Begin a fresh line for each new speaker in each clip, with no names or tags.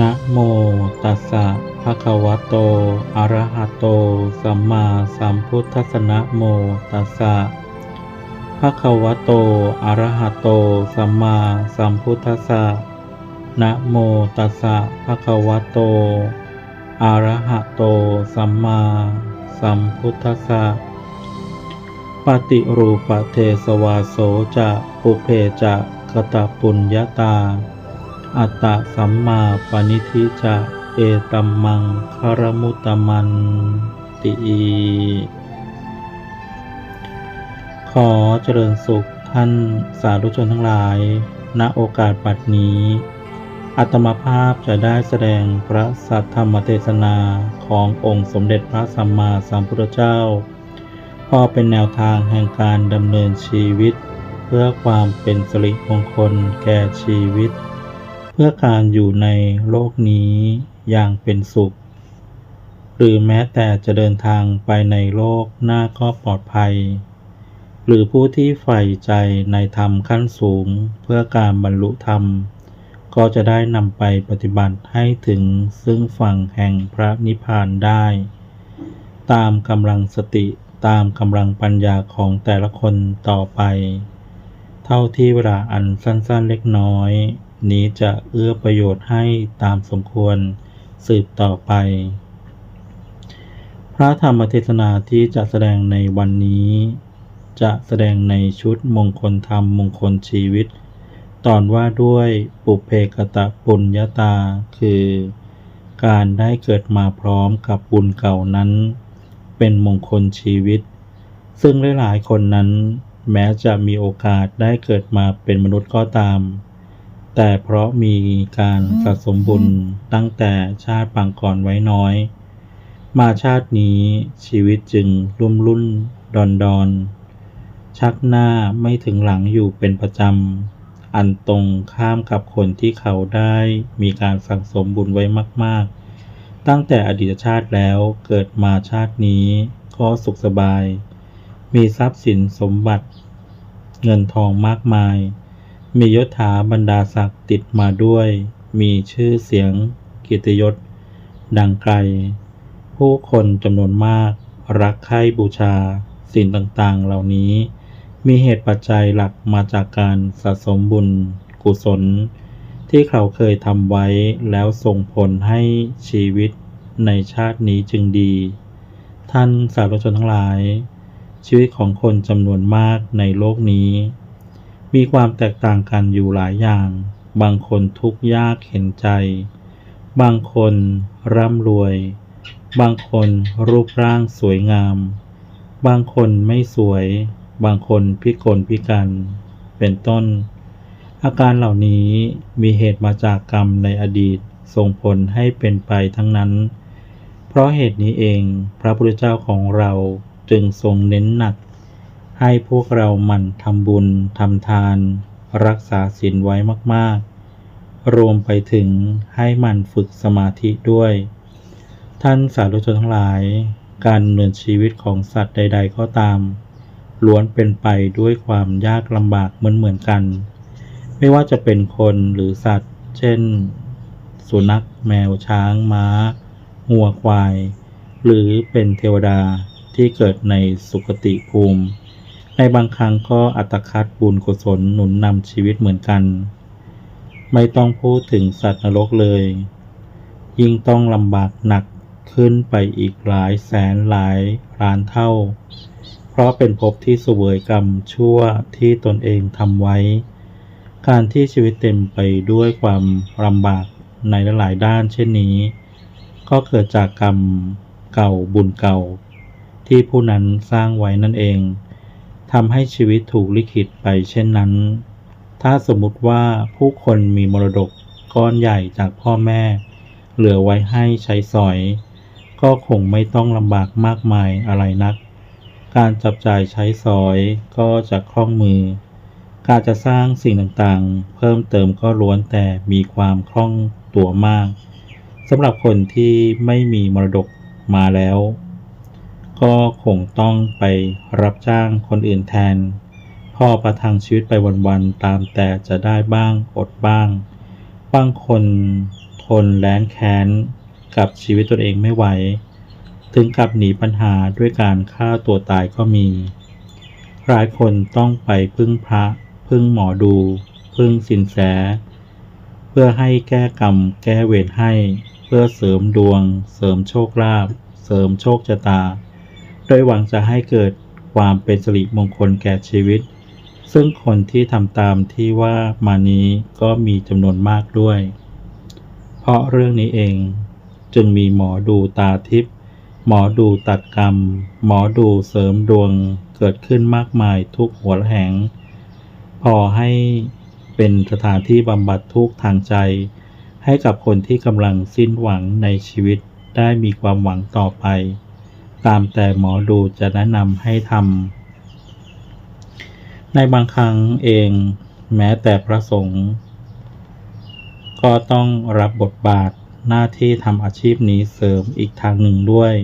นะโมตัสสะภะคะวะโต อะระหะโต สัมมาสัมพุทธัสสะนะโมตัสสะภะคะวะโต อะระหะโต สัมมาสัมพุทธัสสะนะโมตัสสะภะคะวะโต อะระหะโต สัมมาสัมพุทธัสสะปฏิรูปเทสวาโสจะปุเพจะกตปุญญาตา อัตตะสัมมาปณิธิจะเอตัมมังคารมุตตมันติอีขอเจริญสุขท่านสาธุชนทั้งหลาย ณโอกาสปัดนี้ อัตมาภาพจะได้แสดงพระสัทธรรมเทศนาขององค์สมเด็จพระสัมมาสัมพุทธเจ้า พอเป็นแนวทางแห่งการดำเนินชีวิต เพื่อความเป็นสิริมงคลแก่ชีวิต เพื่อการอยู่ในโลกนี้อย่างเป็นสุข หรือแม้แต่จะเดินทางไปในโลกหน้าก็ปลอดภัย หรือผู้ที่ใฝ่ใจในธรรมขั้นสูงเพื่อการบรรลุธรรม ก็จะได้นำไปปฏิบัติให้ถึงซึ่งฝั่งแห่งพระนิพพานได้ ตามกำลังสติตามกำลังปัญญาของแต่ละคนต่อไป เท่าที่เวลาอันสั้นๆเล็กน้อย นี้จะเอื้อประโยชน์ให้ตามสมควรสืบต่อไป พระธรรมเทศนาที่จะแสดงในวันนี้ จะแสดงในชุดมงคลธรรมมงคลชีวิต ตอนว่าด้วยปุเพกตะปุญญาตา คือ การได้เกิดมาพร้อมกับบุญเก่านั้น เป็นมงคลชีวิต ซึ่งหลายๆคนนั้น แม้จะมีโอกาสได้เกิดมาเป็นมนุษย์ก็ตาม แต่เพราะมีการสะสมบุญตั้งแต่ชาติปางก่อนไว้น้อย มาชาตินี้ชีวิตจึงรุ่มรุ่นดอนดอนชักหน้าไม่ถึงหลังอยู่เป็นประจำ อันตรงข้ามกับคนที่เขาได้มีการสั่งสมบุญไว้มาก ๆ ตั้งแต่อดีตชาติแล้วเกิดมาชาตินี้ก็สุขสบาย มีทรัพย์สินสมบัติ เงินทองมากมาย มียศถาบรรดาศักดิ์ติดมาด้วย มีชื่อเสียงเกียรติยศ ดังไกล ผู้คนจำนวนมากรักใคร่บูชาสิ่งต่างๆ เหล่านี้ มีเหตุปัจจัยหลักมาจากการสะสมบุญกุศล ที่เขาเคยทำไว้แล้วส่งผลให้ชีวิตในชาตินี้จึงดี ท่านสาธุชนทั้งหลาย ชีวิตของคนจำนวนมากในโลกนี้ มีความแตกต่างกันอยู่หลายอย่าง บางคนทุกข์ยากเห็นใจ บางคนร่ำรวย บางคนรูปร่างสวยงาม บางคนไม่สวย บางคนพิกลพิการ เป็นต้น อาการเหล่านี้มีเหตุมาจากกรรมในอดีตส่งผลให้เป็นไปทั้งนั้น เพราะเหตุนี้เองพระพุทธเจ้าของเราจึงทรงเน้นหนัก ให้พวกเราหมั่นทำบุญทำทาน รักษาศีลไว้มากๆ รวมไปถึงให้หมั่นฝึกสมาธิด้วย ท่านสาธุชนทั้งหลาย การดำเนินชีวิตของสัตว์ใด ๆ ก็ตาม ล้วนเป็นไปด้วยความยากลำบากเหมือนๆกัน ไม่ว่าจะเป็นคนหรือสัตว์ เช่น สุนัข แมวช้าง ม้างัวควาย หรือเป็นเทวดาที่เกิดในสุคติภูมิ ในบางครั้งก็อัตคัดบุญกุศลหนุนนำชีวิตเหมือนกัน ไม่ต้องพูดถึงสัตว์นรกเลย ยิ่งต้องลำบากหนักขึ้นไปอีกหลายแสนหลายล้านเท่า เพราะเป็นภพที่เสวยกรรมชั่วที่ตนเองทำไว้ การที่ชีวิตเต็มไปด้วยความลำบากในหลายด้านเช่นนี้ ก็เกิดจากกรรมเก่าบุญเก่า ที่ผู้นั้นสร้างไว้นั่นเอง ทำให้ชีวิตถูกลิขิตไปเช่นนั้น ถ้าสมมุติว่าผู้คนมีมรดกก้อนใหญ่จากพ่อแม่ เหลือไว้ให้ใช้สอย ก็คงไม่ต้องลำบากมากมายอะไรนัก การจับจ่ายใช้สอยก็จะคล่องมือ การจะสร้างสิ่งต่างๆ เพิ่มเติมก็ล้วนแต่มีความคล่องตัวมากสำหรับคนที่ไม่มีมรดกมาแล้ว ก็คงต้องไปรับจ้างคนอื่นแทน พ่อประทังชีวิตไปวันๆตามแต่จะได้บ้างอดบ้าง บางคนทนแล้นแค้นกับชีวิตตนเองไม่ไหว ถึงกับหนีปัญหาด้วยการฆ่าตัวตายก็มี หลายคนต้องไปพึ่งพระ พึ่งหมอดู พึ่งสินแส เพื่อให้แก้กรรมแก้เวรให้ เพื่อเสริมดวง เสริมโชคลาภ เสริมโชคชะตา โดยหวังจะให้เกิดความเป็นสิริมงคลแก่ชีวิต ซึ่งคนที่ทำตามที่ว่ามานี้ก็มีจำนวนมากด้วย เพราะเรื่องนี้เองจึงมีหมอดูตาทิพย์หมอดูตัดกรรม หมอดูเสริมดวงเกิดขึ้นมากมายทุกหัวแหง พอให้เป็นสถานที่บำบัดทุกทางใจ ให้กับคนที่กำลังสิ้นหวังในชีวิตได้มีความหวังต่อไป ตามแต่หมอดูจะแนะนำให้ทำในบางครั้งเองแม้แต่พระสงฆ์ก็ต้องรับบทบาทหน้าที่ทำอาชีพนี้เสริมอีกทางหนึ่งด้วย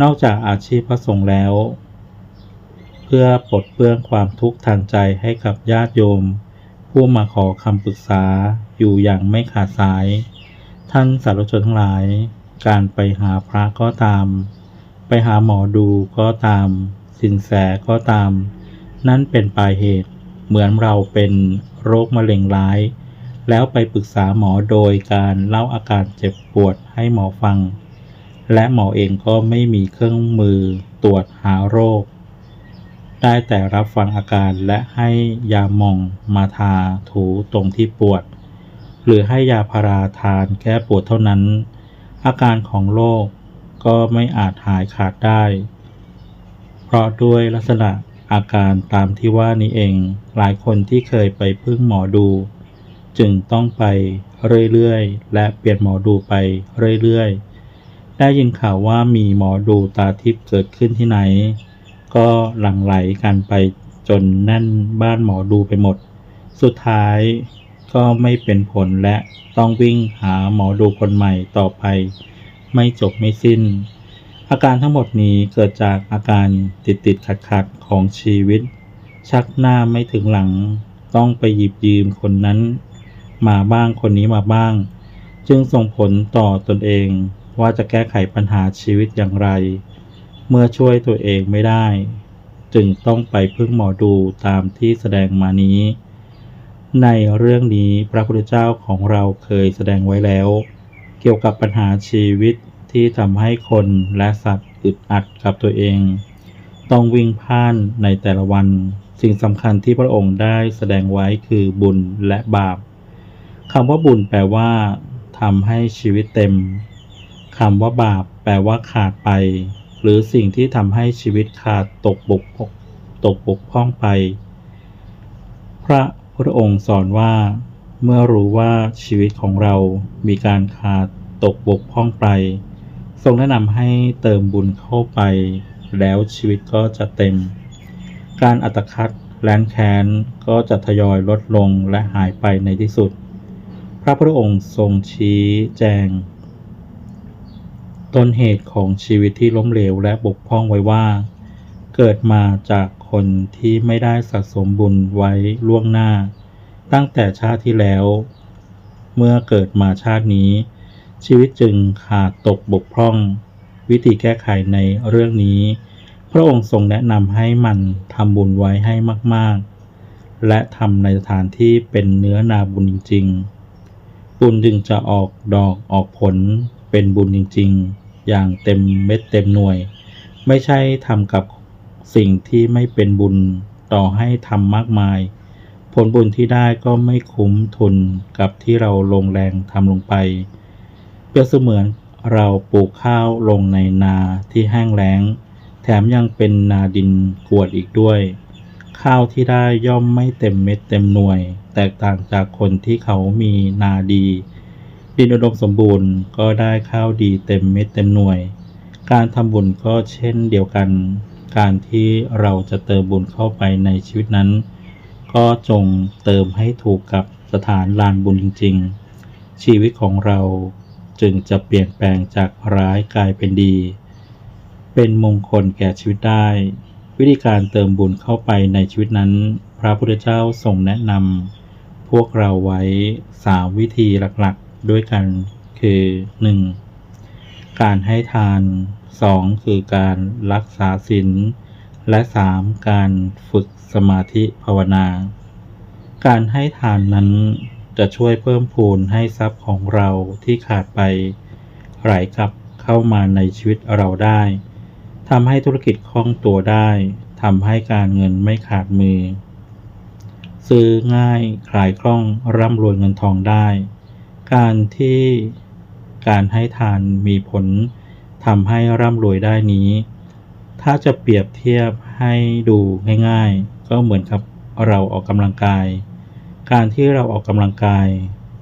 นอกจากอาชีพพระสงฆ์แล้ว เพื่อปลดเปลื้องความทุกข์ทางใจให้กับญาติโยม ผู้มาขอคำปรึกษาอยู่อย่างไม่ขาดสาย ท่านสาธุชนทั้งหลาย การไปหาพระก็ตาม ไปหาหมอดูก็ตาม สินแสก็ตาม นั่นเป็นปลายเหตุ เหมือนเราเป็นโรคมะเร็งร้าย แล้วไปปรึกษาหมอโดยการเล่าอาการเจ็บปวดให้หมอฟัง และหมอเองก็ไม่มีเครื่องมือตรวจหาโรค ได้แต่รับฟังอาการและให้ยาหม่องมาทาถูตรงที่ปวด หรือให้ยาพาราทานแก้ปวดเท่านั้น อาการของโรค ก็ไม่อาจหายขาดได้ เพราะด้วยลักษณะอาการตามที่ว่านี้เอง หลายคนที่เคยไปพึ่งหมอดู จึงต้องไปเรื่อยๆ และเปลี่ยนหมอดูไปเรื่อยๆ ได้ยินข่าวว่ามีหมอดูตาทิพย์เกิดขึ้นที่ไหน ก็หลั่งไหลกันไปจนแน่นบ้านหมอดูไปหมด สุดท้ายก็ไม่เป็นผลและต้องวิ่งหาหมอดูคนใหม่ต่อไป ไม่จบไม่สิ้น อาการทั้งหมดนี้เกิดจากอาการติดติดขัดขัดของชีวิต ชักหน้าไม่ถึงหลัง ต้องไปหยิบยืมคนนั้น มาบ้างคนนี้มาบ้าง จึงส่งผลต่อตนเองว่าจะแก้ไขปัญหาชีวิตอย่างไร เมื่อช่วยตัวเองไม่ได้ จึงต้องไปพึ่งหมอดูตามที่แสดงมานี้ ในเรื่องนี้พระพุทธเจ้าของเราเคยแสดงไว้แล้ว กี่ยวกับปัญหาชีวิตที่ทำให้คนและสัตว์อึดอัดกับตัวเอง ต้องวิ่งพ่านในแต่ละวัน สิ่งสำคัญที่พระองค์ได้แสดงไว้คือบุญและบาปคำว่าบุญแปลว่าทำให้ชีวิตเต็มคำว่าบาปแปลว่าขาดไป หรือสิ่งที่ทำให้ชีวิตขาดตกบกตกบกพร่องไป พระพุทธองค์สอนว่า เมื่อรู้ว่าชีวิตของเรามีการขาดตกบกพร่องไป ทรงแนะนำให้เติมบุญเข้าไป แล้วชีวิตก็จะเต็ม การอัตคัดแลนแค้นก็จะทยอยลดลงและหายไปในที่สุด พระพุทธองค์ทรงชี้แจง ต้นเหตุของชีวิตที่ล้มเหลวและบกพร่องไว้ว่า เกิดมาจากคนที่ไม่ได้สะสมบุญไว้ล่วงหน้า ตั้งแต่ชาติที่แล้ว เมื่อเกิดมาชาตินี้ ชีวิตจึงขาดตกบกพร่อง วิธีแก้ไขในเรื่องนี้ พระองค์ทรงแนะนำให้มันทำบุญไว้ให้มากๆ และทำในสถานที่เป็นเนื้อนาบุญจริง ๆ บุญจึงจะออกดอกออกผลเป็นบุญจริง ๆ อย่างเต็มเม็ดเต็มหน่วย ไม่ใช่ทำกับสิ่งที่ไม่เป็นบุญต่อให้ทำมากมาย ผลบุญที่ได้ก็ไม่คุ้มทุนกับที่เราลงแรงทำลงไป เปรียบเสมือนเราปลูกข้าวลงในนาที่แห้งแล้ง แถมยังเป็นนาดินกวดอีกด้วย ข้าวที่ได้ย่อมไม่เต็มเม็ดเต็มหน่วย แตกต่างจากคนที่เขามีนาดี ดินอุดมสมบูรณ์ก็ได้ข้าวดีเต็มเม็ดเต็มหน่วย การทำบุญก็เช่นเดียวกัน การที่เราจะเติมบุญเข้าไปในชีวิตนั้น ก็จงเติมให้ถูกกับสถานลานบุญจริง ๆ ชีวิตของเราจึงจะเปลี่ยนแปลงจากร้ายกลายเป็นดี เป็นมงคลแก่ชีวิตได้ วิธีการเติมบุญเข้าไปในชีวิตนั้น พระพุทธเจ้าทรงแนะนำพวกเราไว้สามวิธีหลักๆ ด้วยกันคือ 1. การให้ทาน 2. คือการรักษาศีลและ 3. การฝึก สมาธิภาวนา การให้ทานนั้นจะช่วยเพิ่มพูนให้ทรัพย์ของเราที่ขาดไปไหลกลับเข้ามาในชีวิตเราได้ทำให้ธุรกิจคล่องตัวได้ทำให้การเงินไม่ขาดมือ ซื้อง่ายขายคล่องร่ำรวยเงินทองได้ การที่การให้ทานมีผลทำให้ร่ำรวยได้นี้ ถ้าจะเปรียบเทียบให้ดูง่ายๆ ก็เหมือนกับเราออกกำลังกาย การที่เราออกกำลังกาย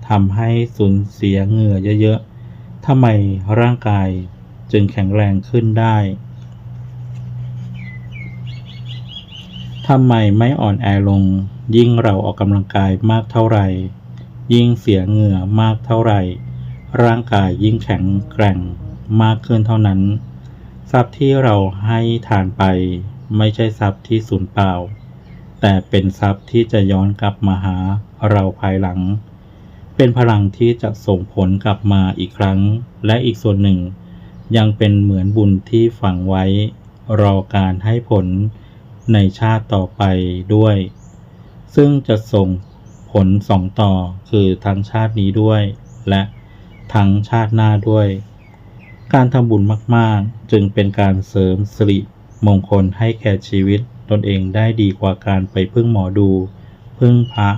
ทำให้สูญเสียเหงื่อเยอะๆทำไมร่างกายจึงแข็งแรงขึ้นได้ทำไมไม่อ่อนแอลง ยิ่งเราออกกำลังกายมากเท่าไหร่ ยิ่งเสียเหงื่อมากเท่าไหร่ ร่างกายยิ่งแข็งแกร่งมากขึ้นเท่านั้น ทรัพย์ที่เราให้ทานไป ไม่ใช่ทรัพย์ที่สูญเปล่า แต่เป็นทรัพย์ที่จะย้อนกลับมาหาเราภายหลัง เป็นพลังที่จะส่งผลกลับมาอีกครั้ง และอีกส่วนหนึ่ง ยังเป็นเหมือนบุญที่ฝังไว้ รอการให้ผลในชาติต่อไปด้วย ซึ่งจะส่งผลสองต่อคือทั้งชาตินี้ด้วย และทั้งชาติหน้าด้วย การทำบุญมากๆ จึงเป็นการเสริมสิริมงคลให้แก่ชีวิต ตนเองได้ดีกว่าการไปพึ่งหมอดู พึ่งพระ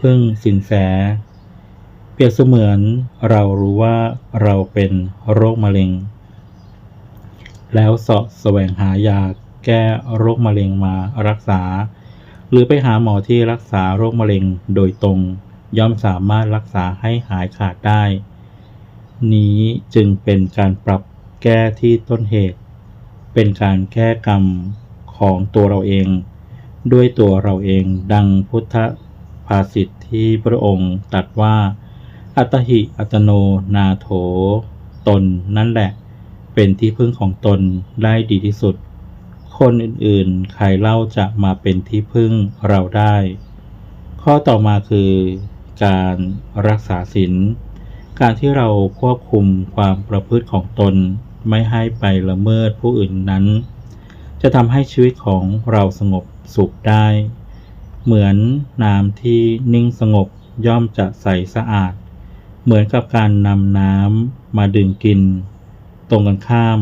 พึ่งสินแส เปรียบเสมือนเรารู้ว่าเราเป็นโรคมะเร็ง แล้วสาะแสวงหายาแก้โรคมะเร็งมารักษา หรือไปหาหมอที่รักษาโรคมะเร็งโดยตรง ย่อมสามารถรักษาให้หายขาดได้ นี้จึงเป็นการปรับแก้ที่ต้นเหตุ เป็นการแก้กรรม ของตัวเราเอง ด้วยตัวเราเองดังพุทธภาษิตที่พระองค์ตรัสว่า อัตหิอัตโนนาโถ ตนนั่นแหละ เป็นที่พึ่งของตนได้ดีที่สุด คนอื่นๆ ใครเล่าจะมาเป็นที่พึ่งเราได้ ข้อต่อมาคือการรักษาศีลการที่เราควบคุมความประพฤติของตนไม่ให้ไปละเมิดผู้อื่นนั้น จะทำให้ชีวิตของเราสงบสุขได้ เหมือนน้ำที่นิ่งสงบย่อมจะใสสะอาด เหมือนกับการนำน้ำมาดื่มกิน ตรงกันข้าม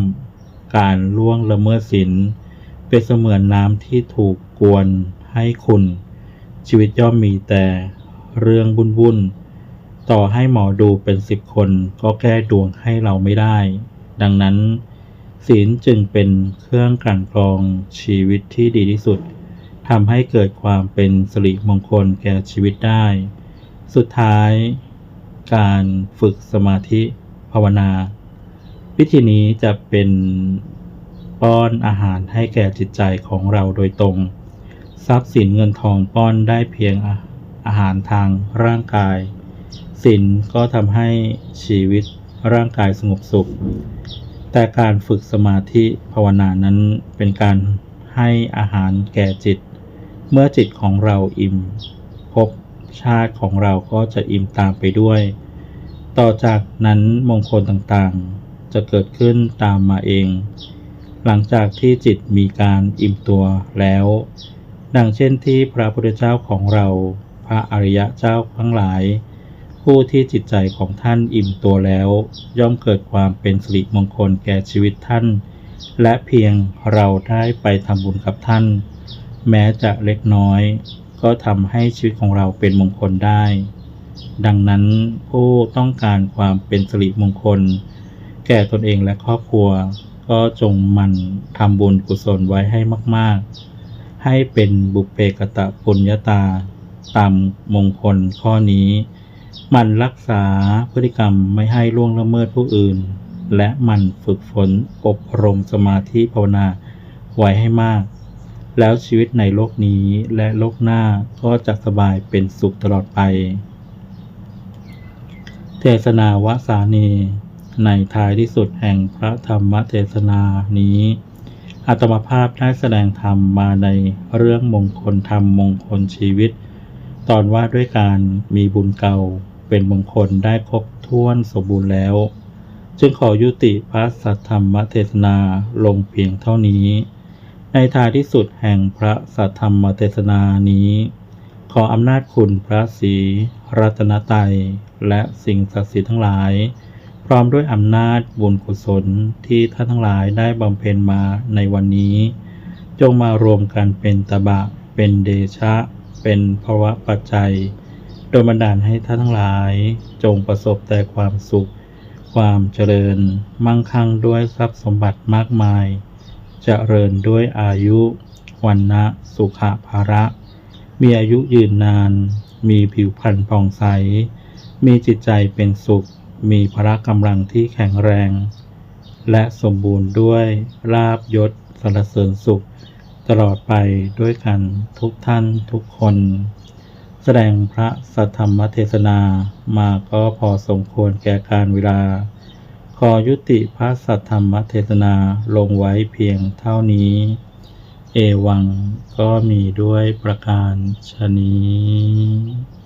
การล่วงละเมิดศีลเป็นเสมือนน้ำที่ถูกกวนให้คุณชีวิตย่อมมีแต่เรื่องบุญบุญต่อให้หมอดูเป็นสิบคนก็แก้ดวงให้เราไม่ได้ ดังนั้น ศีลจึงเป็นเครื่องกลั่นกรองชีวิตที่ดีที่สุดทำให้เกิดความเป็นสิริมงคลแก่ชีวิตได้ สุดท้าย การฝึกสมาธิภาวนา วิธีนี้จะเป็นป้อนอาหารให้แก่จิตใจของเราโดยตรง ทรัพย์สินเงินทองป้อนได้เพียงอาหารทางร่างกาย สินก็ทำให้ชีวิตร่างกายสงบสุข แต่การฝึกสมาธิภาวนานั้นเป็นการให้อาหารแก่จิต เมื่อจิตของเราอิ่มภพชาติของเราก็จะอิ่มตามไปด้วย ต่อจากนั้นมงคลต่างๆ จะเกิดขึ้นตามมาเอง หลังจากที่จิตมีการอิ่มตัวแล้ว ดังเช่นที่พระพุทธเจ้าของเรา พระอริยะเจ้าทั้งหลาย ผู้ที่จิตใจของท่านอิ่มตัวแล้ว ย่อมเกิดความเป็นสิริมงคลแก่ชีวิตท่าน และเพียงเราได้ไปทำบุญกับท่าน แม้จะเล็กน้อย ก็ทำให้ชีวิตของเราเป็นมงคลได้ ดังนั้นผู้ต้องการความเป็นสิริมงคล แก่ตนเองและครอบครัว ก็จงมันทำบุญกุศลไว้ให้มาก ๆ ให้เป็นบุพเพกตะปุญญาตาตามมงคลข้อนี้ มันรักษาพฤติกรรมไม่ให้ล่วงละเมิดผู้อื่น และมันฝึกฝนอบรมสมาธิภาวนาไว้ให้มาก แล้วชีวิตในโลกนี้และโลกหน้าก็จะสบายเป็นสุขตลอดไป เทศนาวสานีในท้ายที่สุดแห่งพระธรรมเทศนานี้อาตมาภาพได้แสดงธรรมมาในเรื่องมงคลธรรมมงคลชีวิต ตอนว่าด้วยการมีบุญเก่า เป็นมงคลได้ครบถ้วนสมบูรณ์แล้ว จึงขอยุติพระสัทธรรมเทศนาลงเพียงเท่านี้ ในท้ายที่สุดแห่งพระสัทธรรมเทศนานี้ ขออำนาจคุณพระศรีรัตนตรัยและสิ่งศักดิ์สิทธิ์ทั้งหลาย พร้อมด้วยอำนาจบุญกุศลที่ท่านทั้งหลายได้บำเพ็ญมาในวันนี้ จงมารวมกันเป็นตบะเป็นเดชะ เป็นภวะปัจจัย โดยบันดาลให้ท่านทั้งหลายจงประสบแต่ความสุข ความเจริญ มั่งคั่งด้วยทรัพย์สมบัติมากมาย เจริญด้วยอายุวันนะสุขภาระ มีอายุยืนนาน มีผิวพรรณผ่องใส มีจิตใจเป็นสุข มีพละกำลังที่แข็งแรง และสมบูรณ์ด้วยลาบยศสรรเสริญสุข ตลอดไปด้วยกันทุกท่านทุกคน สดงพระสัทธรรมเทศนามาก็พอสมควรแก่การเวลา ขอยุติพระสัทธรรมเทศนาลงไว้เพียงเท่านี้ เอวังก็มีด้วยประการชนี้